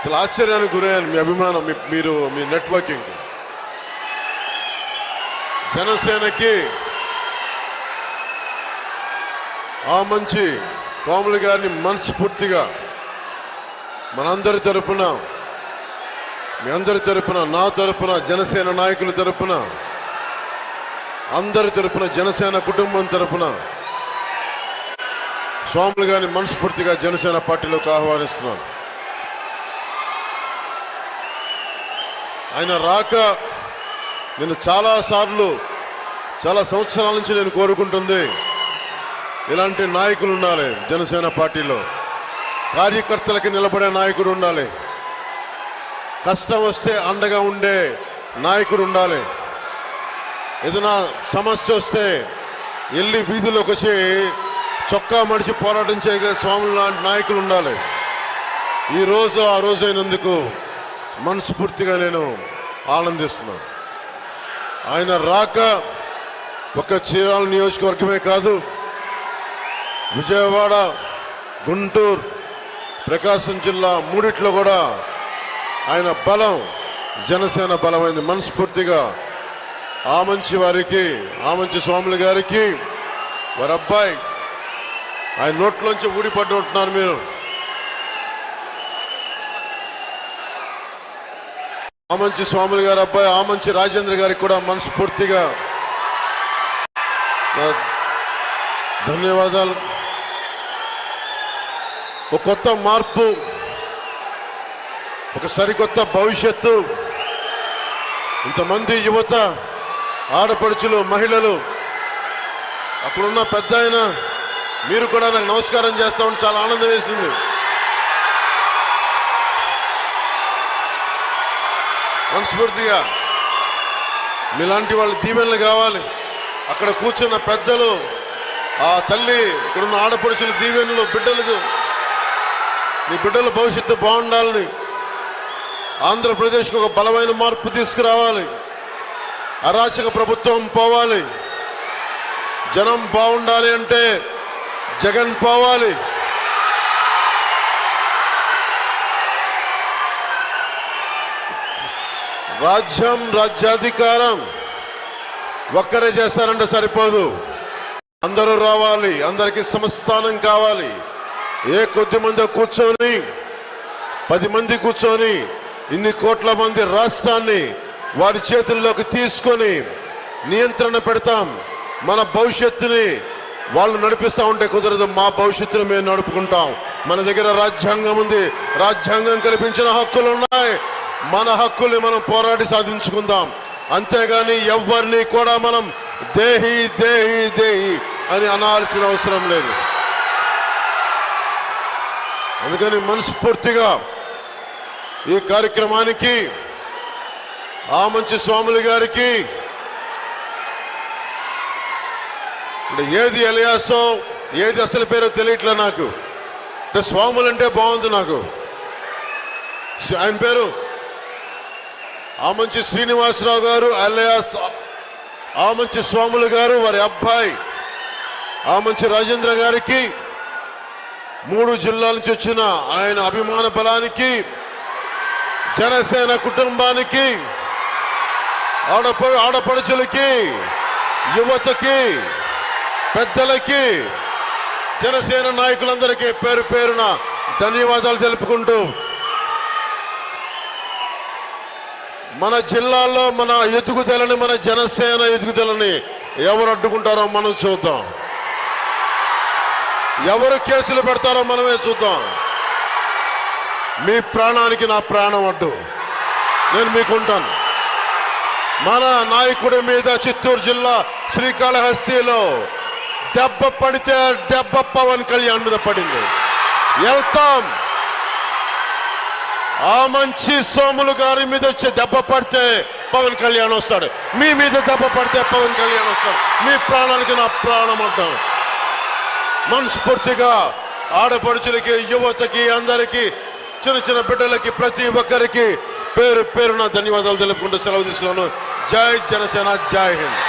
చాలా ఆశ్చర్యానికి గురయ్యాను మీ అభిమానం మీ మీరు మీ నెట్వర్కింగ్ జనసేనకి ఆ మంచి కోములు గారిని మనస్ఫూర్తిగా మనందరి తరపున మీ అందరి తరపున నా తరపున జనసేన నాయకుల తరపున అందరి తరపున జనసేన కుటుంబం తరపున స్వాములు గారిని మనస్ఫూర్తిగా జనసేన పార్టీలోకి ఆహ్వానిస్తున్నాను. ఆయన రాక నేను చాలాసార్లు చాలా సంవత్సరాల నుంచి నేను కోరుకుంటుంది. ఇలాంటి నాయకులు ఉండాలి జనసేన పార్టీలో. కార్యకర్తలకి నిలబడే నాయకుడు ఉండాలి. కష్టం వస్తే అండగా ఉండే నాయకుడు ఉండాలి. ఏదైనా సమస్య వస్తే వెళ్ళి వీధిలోకి వచ్చి చొక్కా మడిచి పోరాటం చేయగల స్వాములు లాంటి నాయకులు ఉండాలి. ఈరోజు ఆ రోజు అయినందుకు మనస్ఫూర్తిగా నేను ఆనందిస్తున్నాను. ఆయన రాక ఒక చీరాల నియోజకవర్గమే కాదు విజయవాడ గుంటూరు ప్రకాశం జిల్లా మూడిట్లో కూడా ఆయన బలం జనసేన బలమైంది. మనస్ఫూర్తిగా ఆ మంచి వారికి ఆ మంచి స్వాములు గారికి వారి అబ్బాయి ఆయన నోట్లోంచి ఊడిపడి ఉంటున్నారు మీరు. ఆ మంచి స్వాములు గారు అబ్బాయి ఆమంచి మంచి రాజేంద్ర గారికి కూడా మనస్ఫూర్తిగా ధన్యవాదాలు. ఒక కొత్త మార్పు ఒక సరికొత్త భవిష్యత్తు. ఇంతమంది యువత ఆడపడుచులు మహిళలు అక్కడున్న పెద్ద మీరు కూడా నాకు నమస్కారం చేస్తా ఉంటే చాలా ఆనందం వేసింది. మనస్ఫూర్తిగా మీలాంటి వాళ్ళ దీవెనలు కావాలి. అక్కడ కూర్చున్న పెద్దలు ఆ తల్లి ఇక్కడున్న ఆడపడుచుల దీవెనలు బిడ్డలకు మీ బిడ్డల భవిష్యత్తు బాగుండాలని ఆంధ్రప్రదేశ్కి ఒక బలమైన మార్పు తీసుకురావాలి. అరాచక ప్రభుత్వం పోవాలి. జనం బాగుండాలి అంటే జగన్ పోవాలి. రాజ్యం రాజ్యాధికారం. ఒక్కరే చేస్తారంటే సరిపోదు. అందరూ రావాలి అందరికి సంస్థానం కావాలి. ఏ కొద్ది మంది కూర్చొని పది మంది కూర్చొని ఇన్ని కోట్ల మంది రాష్ట్రాన్ని వారి చేతుల్లోకి తీసుకొని నియంత్రణ పెడతాం. మన భవిష్యత్తుని వాళ్ళు నడిపిస్తా ఉంటే కుదరదు. మా భవిష్యత్తును మేము నడుపుకుంటాం. మన దగ్గర రాజ్యాంగం ఉంది. రాజ్యాంగం కల్పించిన హక్కులు ఉన్నాయి. మన హక్కుల్ని మనం పోరాడి సాధించుకుందాం. అంతేగాని ఎవరిని కూడా మనం దేహి దేహి దేహి అని అనాల్సిన అవసరం లేదు. అందుకని మనస్ఫూర్తిగా ఈ కార్యక్రమానికి ఆ మంచి స్వాములు గారికి అంటే ఏది ఎలియాసో ఏది అసలు పేరో తెలియట్లే నాకు. అంటే స్వాములు అంటే బాగుంది నాకు. ఆయన పేరు ఆ మంచి శ్రీనివాసరావు గారు అల్లయాస్ ఆ మంచి స్వాములు గారు వారి అబ్బాయి ఆ మంచి రాజేంద్ర గారికి మూడు జిల్లాల నుంచి వచ్చిన ఆయన అభిమాన బలానికి జనసేన కుటుంబానికి ఆడప ఆడపడుచులకి యువతకి పెద్దలకి జనసేన నాయకులందరికీ పేరు పేరున ధన్యవాదాలు తెలుపుకుంటూ మన జిల్లాలో మన ఎదుగుదలని మన జనసేన ఎదుగుదలని ఎవరు అడ్డుకుంటారో మనం చూద్దాం. ఎవరు కేసులు పెడతారో మనమే చూద్దాం. మీ ప్రాణానికి నా ప్రాణం అడ్డు. నేను మీకుంటాను. మన నాయకుడి మీద చిత్తూరు జిల్లా శ్రీకాళహస్తిలో దెబ్బ పడితే దెబ్బ పవన్ కళ్యాణ్ మీద పడింది. వెళ్తాం. ఆ మంచి సోములు గారి మీద వచ్చే దెబ్బ పడితే పవన్ కళ్యాణ్ వస్తాడు. మీ మీద దెబ్బ పడితే పవన్ కళ్యాణ్ వస్తాడు. మీ ప్రాణానికి నా ప్రాణం అంటాం. మనస్ఫూర్తిగా ఆడపడుచులకి యువతకి అందరికీ చిన్న చిన్న బిడ్డలకి ప్రతి ఒక్కరికి పేరు పేరున ధన్యవాదాలు తెలుపుకుంటూ సెలవు తీసుకున్నాను. జై జనసేన జై హింద్.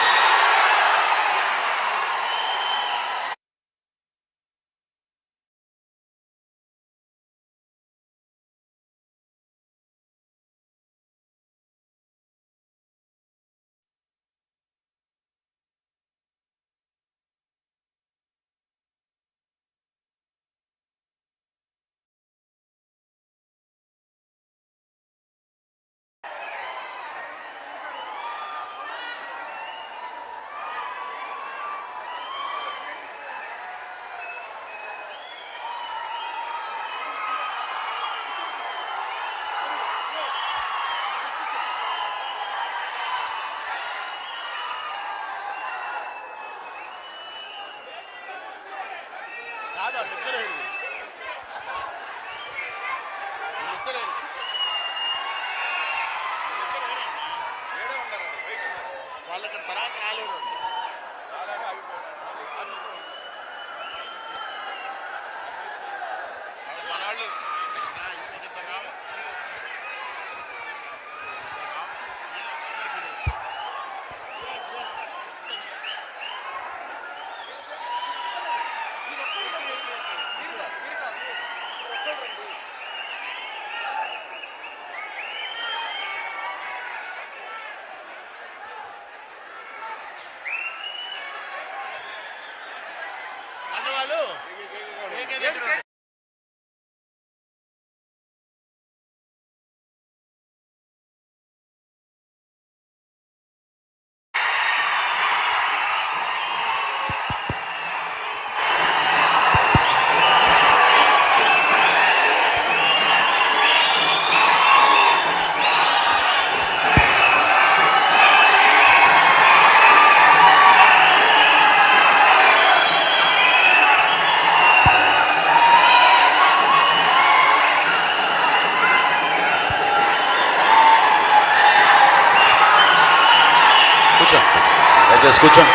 దయచేసి కూర్చోండి.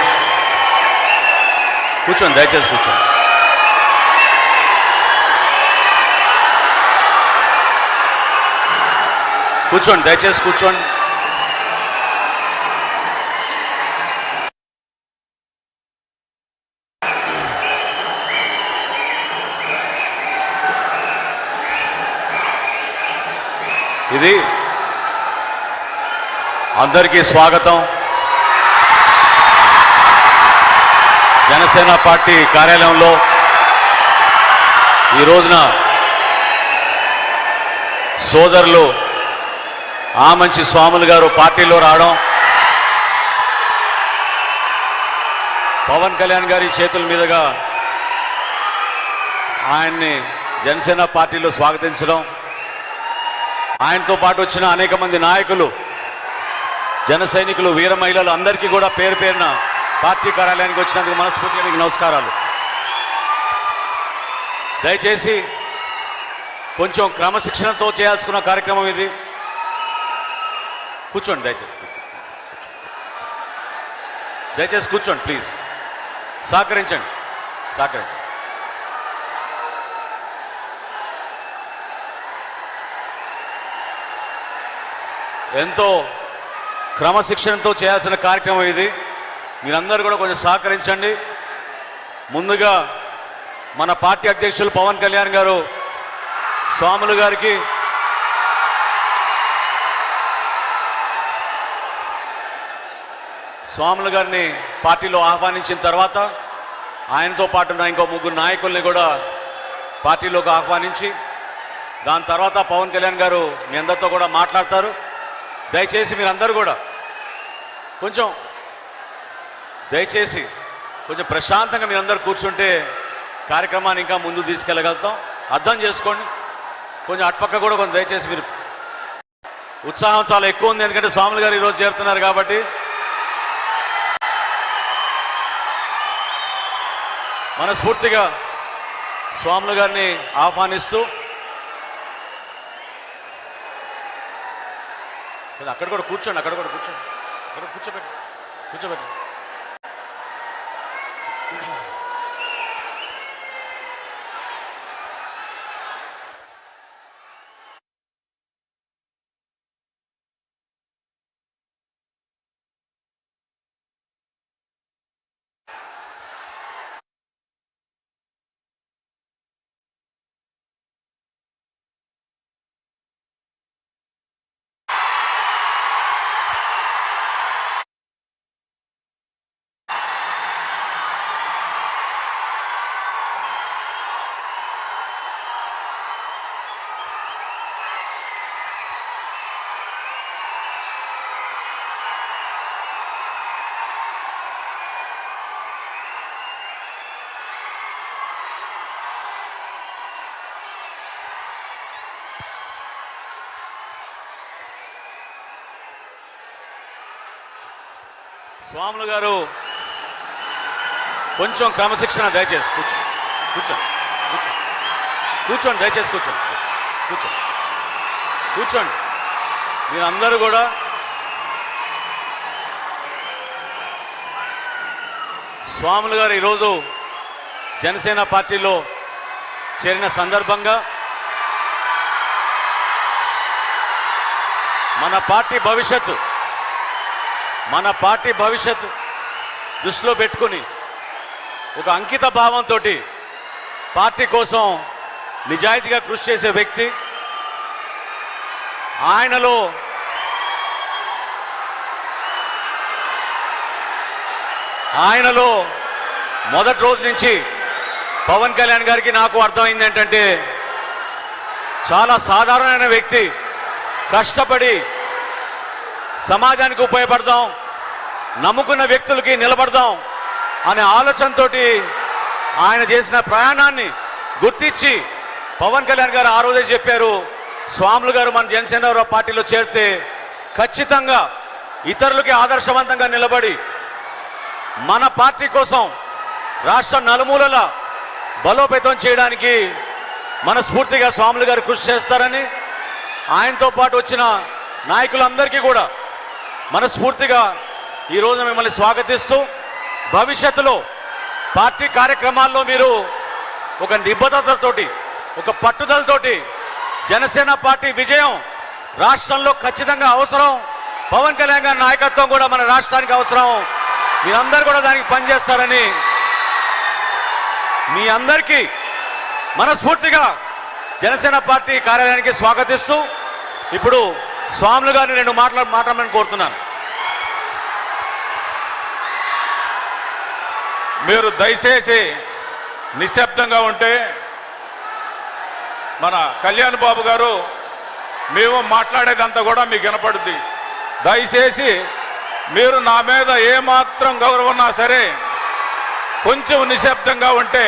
కూర్చోండి దయచేసి కూర్చోండి. కూర్చోండి దయచేసి కూర్చోండి. ఇది అందరికీ స్వాగతం. జనసేన పార్టీ కార్యాలయంలో ఈ రోజున సోదరులు ఆమంచి స్వాములు గారు పార్టీలో రావడం పవన్ కళ్యాణ్ గారి చేతుల మీదుగా ఆయన్ని జనసేన పార్టీలో స్వాగతించడం ఆయనతో పాటు వచ్చిన అనేక మంది నాయకులు జన సైనికులు వీర మహిళలు అందరికీ కూడా పేరు పేరున పార్టీ కార్యాలయానికి వచ్చినందుకు మనస్ఫూర్తిగా మీకు నమస్కారాలు. దయచేసి కొంచెం క్రమశిక్షణతో చేయాల్సుకున్న కార్యక్రమం ఇది. కూర్చోండి దయచేసి. దయచేసి కూర్చోండి ప్లీజ్. సహకరించండి సహకరించండి. ఎంతో క్రమశిక్షణతో చేయాల్సిన కార్యక్రమం ఇది. మీరందరూ కూడా కొంచెం సహకరించండి. ముందుగా మన పార్టీ అధ్యక్షులు పవన్ కళ్యాణ్ గారు స్వాములు గారికి స్వాములు గారిని పార్టీలో ఆహ్వానించిన తర్వాత ఆయనతో పాటు ఇంకో ముగ్గురు నాయకుల్ని కూడా పార్టీలోకి ఆహ్వానించి దాని తర్వాత పవన్ కళ్యాణ్ గారు మీ అందరితో కూడా మాట్లాడతారు. దయచేసి మీరందరూ కూడా కొంచెం దయచేసి కొంచెం ప్రశాంతంగా మీరందరూ కూర్చుంటే కార్యక్రమాన్ని ఇంకా ముందు తీసుకెళ్ళగలుగుతాం. అర్థం చేసుకోండి. కొంచెం అటుపక్క కూడా కొంచెం దయచేసి మీరు ఉత్సాహం చాలా ఎక్కువ ఉంది. ఎందుకంటే స్వాములు గారు ఈరోజు చేరుతున్నారు కాబట్టి. మనస్ఫూర్తిగా స్వాములు గారిని ఆహ్వానిస్తూ అక్కడ కూడా కూర్చోండి అక్కడ కూడా కూర్చోండి. అక్కడ కూర్చోబెట్టి కూర్చోబెట్టి Yeah. స్వాములు గారు కొంచెం క్రమశిక్షణ దయచేసి కూర్చో కూర్చో కూర్చో కూర్చోండి దయచేసి కూర్చోండి కూర్చో కూర్చోండి. మీరందరూ కూడా స్వాములు గారు ఈరోజు జనసేన పార్టీలో చేరిన సందర్భంగా మన పార్టీ భవిష్యత్తు మన పార్టీ భవిష్యత్ దృష్టిలో పెట్టుకుని ఒక అంకిత భావంతో పార్టీ కోసం నిజాయితీగా కృషి చేసే వ్యక్తి. ఆయనలో ఆయనలో మొదటి రోజు నుంచి పవన్ కళ్యాణ్ గారికి నాకు అర్థమైంది ఏంటంటే చాలా సాధారణమైన వ్యక్తి కష్టపడి సమాజానికి ఉపయోగపడదాం నమ్ముకున్న వ్యక్తులకి నిలబడదాం అనే ఆలోచనతో ఆయన చేసిన ప్రయాణాన్ని గుర్తించి పవన్ కళ్యాణ్ గారు ఆ రోజే చెప్పారు స్వాములు గారు మన జనసేన పార్టీలో చేరితే ఖచ్చితంగా ఇతరులకి ఆదర్శవంతంగా నిలబడి మన పార్టీ కోసం రాష్ట్ర నలుమూలల బలోపేతం చేయడానికి మనస్ఫూర్తిగా స్వాములు గారు కృషి చేస్తారని ఆయనతో పాటు వచ్చిన నాయకులందరికీ కూడా మనస్ఫూర్తిగా ఈరోజు మిమ్మల్ని స్వాగతిస్తూ భవిష్యత్తులో పార్టీ కార్యక్రమాల్లో మీరు ఒక నిబద్ధతతోటి ఒక పట్టుదలతోటి జనసేన పార్టీ విజయం రాష్ట్రంలో ఖచ్చితంగా అవసరం పవన్ కళ్యాణ్ గారి నాయకత్వం కూడా మన రాష్ట్రానికి అవసరం. మీరందరూ కూడా దానికి పనిచేస్తారని మీ అందరికీ మనస్ఫూర్తిగా జనసేన పార్టీ కార్యాలయానికి స్వాగతిస్తూ ఇప్పుడు స్వాములు గారిని రెండు మాట్లా మాట్లాడమని కోరుతున్నాను. మీరు దయచేసి నిశ్శబ్దంగా ఉంటే మన కళ్యాణ్ బాబు గారు మేము మాట్లాడేదంతా కూడా మీకు వినపడుద్ది. దయచేసి మీరు నా మీద ఏమాత్రం గౌరవం ఉన్నా సరే కొంచెం నిశ్శబ్దంగా ఉంటే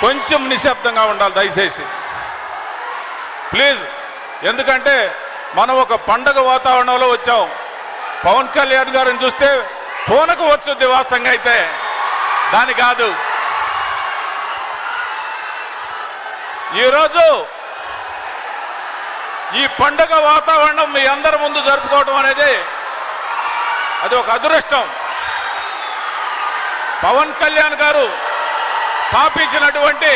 కొంచెం నిశ్శబ్దంగా ఉండాలి దయచేసి. ప్లీజ్ ఎందుకంటే మనం ఒక పండగ వాతావరణంలో వచ్చాం. పవన్ కళ్యాణ్ గారిని చూస్తే పూనకు వచ్చుద్ది వాస్తవంగా అయితే. దాని కాదు. ఈరోజు ఈ పండగ వాతావరణం మీ అందరి ముందు జరుపుకోవడం అనేది అది ఒక అదృష్టం. పవన్ కళ్యాణ్ గారు స్థాపించినటువంటి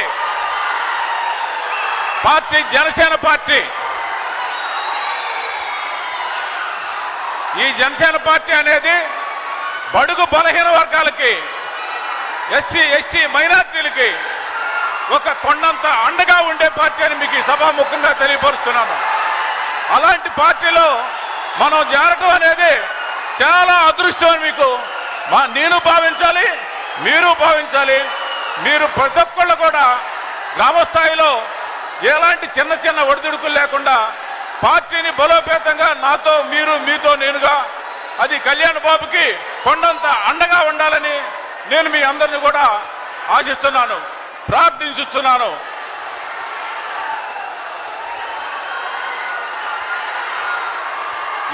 పార్టీ జనసేన పార్టీ. ఈ జనసేన పార్టీ అనేది బడుగు బలహీన వర్గాలకి ఎస్సీ ఎస్టీ మైనార్టీలకి ఒక కొండంత అండగా ఉండే పార్టీ అని మీకు ఈ సభాముఖంగా తెలియపరుస్తున్నాను. అలాంటి పార్టీలో మనం చేరటం అనేది చాలా అదృష్టం అని మీకు మా నేను భావించాలి మీరు భావించాలి. మీరు ప్రతి ఒక్కళ్ళు కూడా గ్రామ స్థాయిలో ఎలాంటి చిన్న చిన్న ఒడిదుడుకులు లేకుండా పార్టీని బలోపేతంగా నాతో మీరు మీతో నేనుగా అది కళ్యాణ్ బాబుకి కొండంత అండగా ఉండాలని నేను మీ అందరిని కూడా ఆశిస్తున్నాను ప్రార్థించుతున్నాను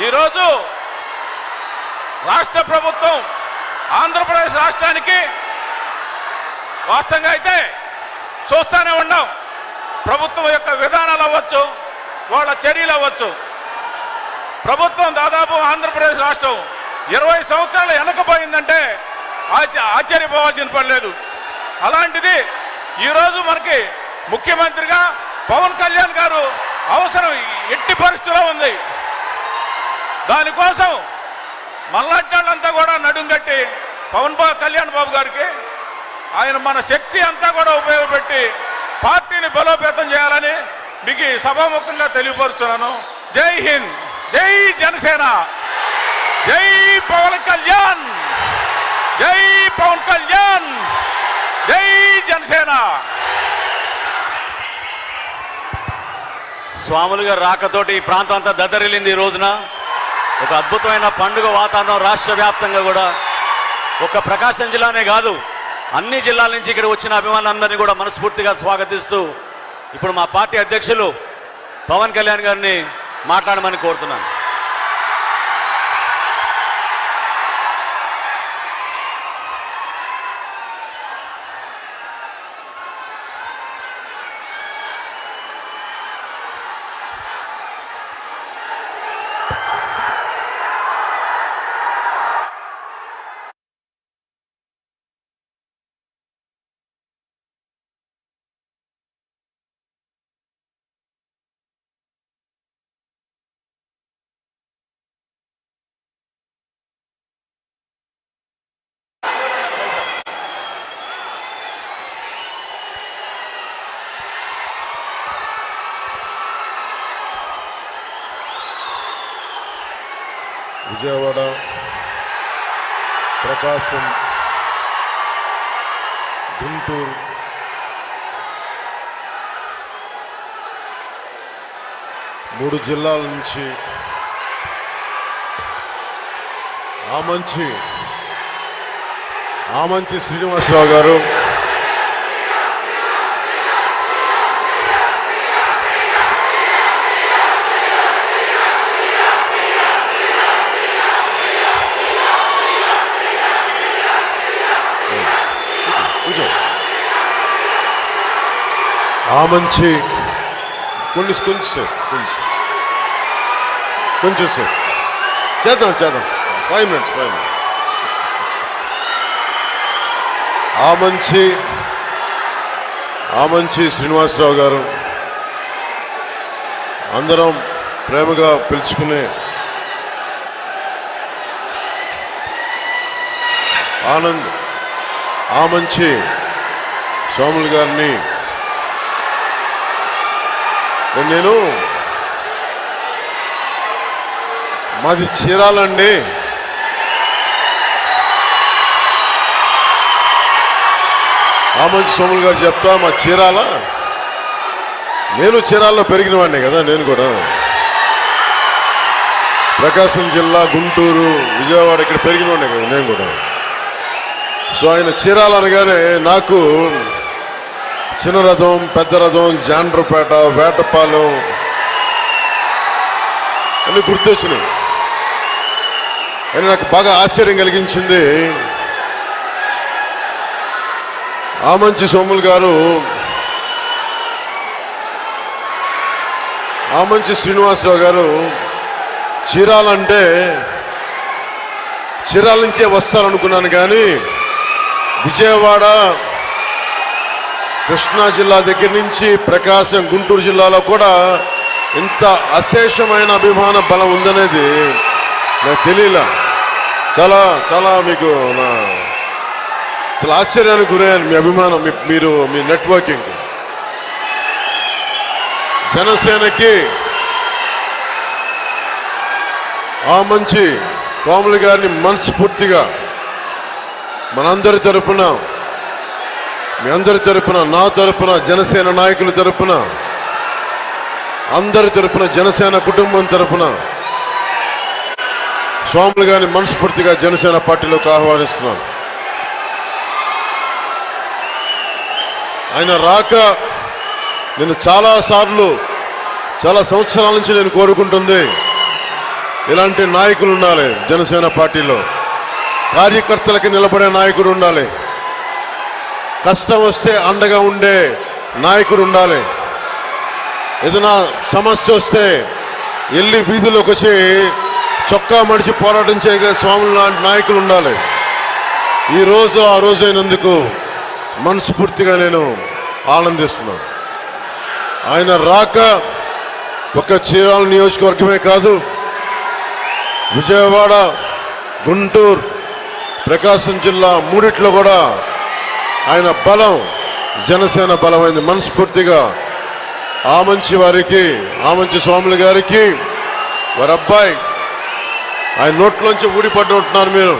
ఈరోజు రాష్ట్ర ప్రభుత్వం ఆంధ్రప్రదేశ్ రాష్ట్రానికి వాస్తవంగా అయితే చూస్తూనే ఉన్నాం. ప్రభుత్వం యొక్క విధానాలు అవ్వచ్చు వాళ్ళ చర్యలు అవ్వచ్చు. ప్రభుత్వం దాదాపు ఆంధ్రప్రదేశ్ రాష్ట్రం ఇరవై సంవత్సరాలు వెనకపోయిందంటే ఆశ్చర్యపోవాల్సిన పని లేదు. అలాంటిది ఈరోజు మనకి ముఖ్యమంత్రిగా పవన్ కళ్యాణ్ గారు అవసరం ఎట్టి పరిస్థితిలో ఉంది. దానికోసం మళ్ళాంటి కూడా నడుంగట్టి పవన్ కళ్యాణ్ బాబు గారికి ఆయన మన శక్తి అంతా కూడా ఉపయోగపెట్టి పార్టీని బలోపేతం చేయాలని మీకు సభాముఖంగా తెలియపరుచున్నాను. జై హింద్. జై జనసేన. జై పవన్ కళ్యాణ్. జై పవన్ కళ్యాణ్. జై జనసేన. స్వాములు గారు రాకతోటి ఈ ప్రాంతం అంతా దద్దరిల్లింది ఈ రోజున. ఒక అద్భుతమైన పండుగ వాతావరణం రాష్ట్ర వ్యాప్తంగా కూడా. ఒక ప్రకాశం జిల్లానే కాదు అన్ని జిల్లాల నుంచి ఇక్కడ వచ్చిన అభిమానులందరినీ కూడా మనస్ఫూర్తిగా స్వాగతిస్తూ ఇప్పుడు మా పార్టీ అధ్యక్షులు పవన్ కళ్యాణ్ గారిని మాట్లాడమని కోరుతున్నాను విజయవాడ ప్రకాశం గుంటూరు. మూడు జిల్లాల నుంచి ఆమంచి ఆమంచి శ్రీనివాసరావు గారు కూర్చో ఆమంచి కొన్ని కొంచెం సార్ కొంచెం కొంచెం సార్. చేద్దాం చేద్దాం. Five minutes five minutes. Amanchi Amanchi Srinivasarao గారు అందరం ప్రేమగా పిలుచుకునే ఆనంద్ ఆ మంచి స్వాములు గారిని నేను మాది చీరాలండి. ఆమంచి సోములు గారు చెప్తా మా చీరాల? నేను చీరాల్లో పెరిగినవాడిని కదా నేను కూడా. ప్రకాశం జిల్లా గుంటూరు విజయవాడ ఇక్కడ పెరిగిన వాడిని కదా నేను కూడా. సో ఆయన చీరాలనగానే నాకు చిన్న రథం పెద్ద రథం జాండ్రపేట వేటపాలెం. అన్ని గుర్తొచ్చినాయి. అని నాకు బాగా ఆశ్చర్యం కలిగించింది. ఆమంచి సోములు గారు ఆమంచి శ్రీనివాసరావు గారు చీరాలంటే చీరాల నుంచే వస్తారనుకున్నాను కానీ విజయవాడ కృష్ణా జిల్లా దగ్గర నుంచి ప్రకాశం గుంటూరు జిల్లాలో కూడా ఇంత అశేషమైన అభిమాన బలం ఉందనేది నాకు తెలియలా. చాలా చాలా మీకు నా చాలా ఆశ్చర్యానికి గురయ్యాను మీ అభిమానం మీరు మీ నెట్వర్కింగ్ జనసేనకి ఆ మంచి కోములు గారిని మనస్ఫూర్తిగా మనందరి తరపున మీ అందరి తరపున నా తరపున జనసేన నాయకుల తరపున అందరి తరపున జనసేన కుటుంబం తరపున స్వాములు గారిని మనస్ఫూర్తిగా జనసేన పార్టీలోకి ఆహ్వానిస్తున్నాను ఆయన రాక నేను చాలా సార్లు చాలా సంవత్సరాల నుంచి నేను కోరుకుంటుంది ఇలాంటి నాయకులు ఉండాలి జనసేన పార్టీలో. కార్యకర్తలకి నిలబడే నాయకుడు ఉండాలి. కష్టం వస్తే అండగా ఉండే నాయకుడు ఉండాలి. ఏదైనా సమస్య వస్తే వెళ్ళి వీధిలోకి వచ్చి చొక్కా మడిచి పోరాటం చేయగల స్వాములు లాంటి నాయకులు ఉండాలి. ఈరోజు ఆ రోజు అయినందుకు మనస్ఫూర్తిగా నేను ఆనందిస్తున్నాను. ఆయన రాక ఒక చీరాల నియోజకవర్గమే కాదు విజయవాడ గుంటూరు ప్రకాశం జిల్లా మూడిట్లో కూడా ఆయన బలం జనసేన బలమైంది మనస్ఫూర్తిగా. ఆమంచి వారికి ఆమంచి స్వాములు గారికి వారి అబ్బాయి ఆయన నోట్లోంచి ఊడిపడ్డ ఉంటున్నారు మీరు.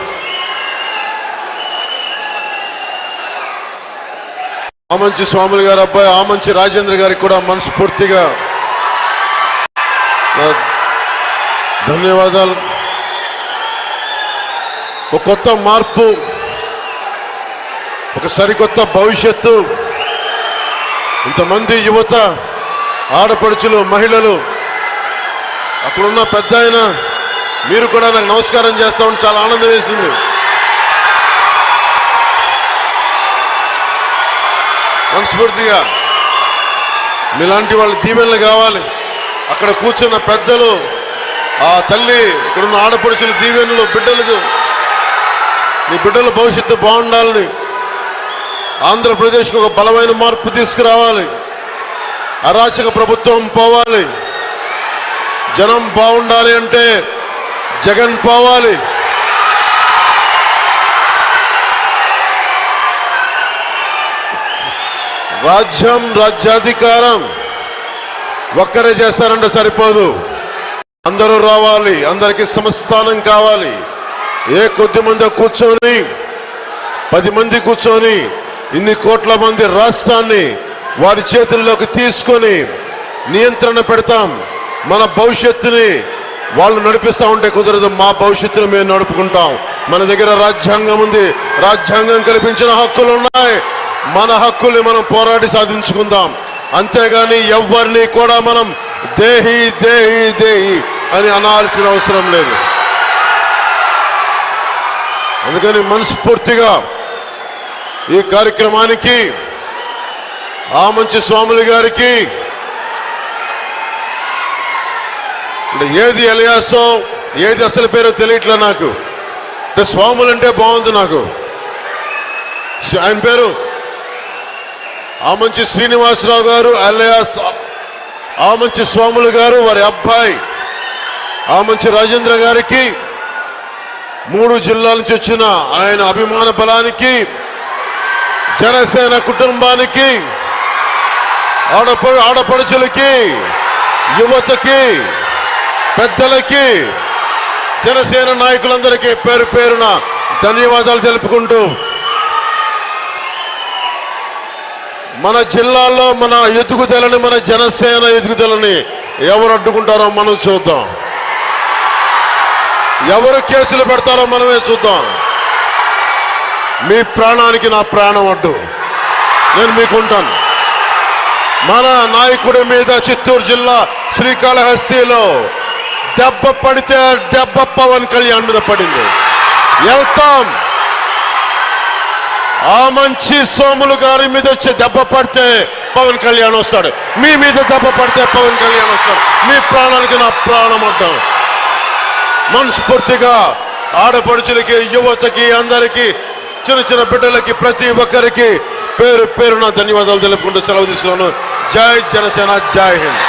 ఆమంచి స్వాములు గారి అబ్బాయి ఆమంచి రాజేంద్ర గారికి కూడా మనస్ఫూర్తిగా. ధన్యవాదాలు. ఒక కొత్త మార్పు ఒక సరికొత్త భవిష్యత్తు. ఇంతమంది యువత ఆడపడుచులు మహిళలు అక్కడున్న పెద్ద ఆయన మీరు కూడా నాకు నమస్కారం చేస్తా ఉంటే చాలా ఆనందం వేసింది. మనస్ఫూర్తిగా మీలాంటి వాళ్ళ దీవెనలు కావాలి. అక్కడ కూర్చున్న పెద్దలు ఆ తల్లి ఇక్కడున్న ఆడపడుచుల దీవెనలు బిడ్డలకు మీ బిడ్డల భవిష్యత్తు బాగుండాలని ఆంధ్రప్రదేశ్కు ఒక బలమైన మార్పు తీసుకురావాలి. అరాచక ప్రభుత్వం పోవాలి. జనం బాగుండాలి అంటే జగన్ పోవాలి. రాజ్యం రాజ్యాధికారం ఒక్కరే చేస్తారంటే సరిపోదు. అందరూ రావాలి. అందరికీ సమస్థానం కావాలి. ఏ కొద్ది మంది కూర్చొని పది మంది కూర్చొని ఇన్ని కోట్ల మంది రాష్ట్రాన్ని వారి చేతుల్లోకి తీసుకొని నియంత్రణ పెడతాం. మన భవిష్యత్తుని వాళ్ళు నడిపిస్తా ఉంటే కుదరదు. మా భవిష్యత్తును మేము నడుపుకుంటాం. మన దగ్గర రాజ్యాంగం ఉంది. రాజ్యాంగం కల్పించిన హక్కులు ఉన్నాయి. మన హక్కుల్ని మనం పోరాడి సాధించుకుందాం. అంతేగాని ఎవరిని కూడా మనం దేహి దేహి దేహి అని అనాల్సిన అవసరం లేదు. అందుకని మనస్ఫూర్తిగా ఈ కార్యక్రమానికి ఆ మంచి స్వాములు గారికి అంటే ఏది ఎలియాసో ఏది అసలు పేరో తెలియట్లే నాకు. అంటే స్వాములు అంటే బాగుంది నాకు. ఆయన పేరు ఆ మంచి శ్రీనివాసరావు గారు అలియాస్ ఆ మంచి స్వాములు గారు వారి అబ్బాయి ఆ మంచి రాజేంద్ర గారికి మూడు జిల్లాల నుంచి వచ్చిన ఆయన అభిమాన బలానికి జనసేన కుటుంబానికి ఆడపడు ఆడపడుచులకి యువతకి పెద్దలకి జనసేన నాయకులందరికీ పేరు పేరున ధన్యవాదాలు తెలుపుకుంటూ మన జిల్లాలో మన ఎదుగుదలని మన జనసేన ఎదుగుదలని ఎవరు అడ్డుకుంటారో మనం చూద్దాం. ఎవరు కేసులు పెడతారో మనమే చూద్దాం. మీ ప్రాణానికి నా ప్రాణం అడ్డు. నేను మీకుంటాను. మన నాయకుడి మీద చిత్తూరు జిల్లా శ్రీకాళహస్తిలో దెబ్బ పడితే దెబ్బ పవన్ కళ్యాణ్ మీద పడింది. వెళ్తాం. ఆ మంచి సోములు గారి మీద వచ్చి దెబ్బ పడితే పవన్ కళ్యాణ్ వస్తాడు. మీ మీద దెబ్బ పడితే పవన్ కళ్యాణ్ వస్తాడు. మీ ప్రాణానికి నా ప్రాణం అంటాం మనస్ఫూర్తిగా ఆడపడుచులకి యువతకి అందరికీ చిన్న చిన్న బిడ్డలకి ప్రతి ఒక్కరికి పేరు పేరున ధన్యవాదాలు తెలుపుకుంటూ సెలవు తీసుకున్నాను. జై జనసేన జై హింద్.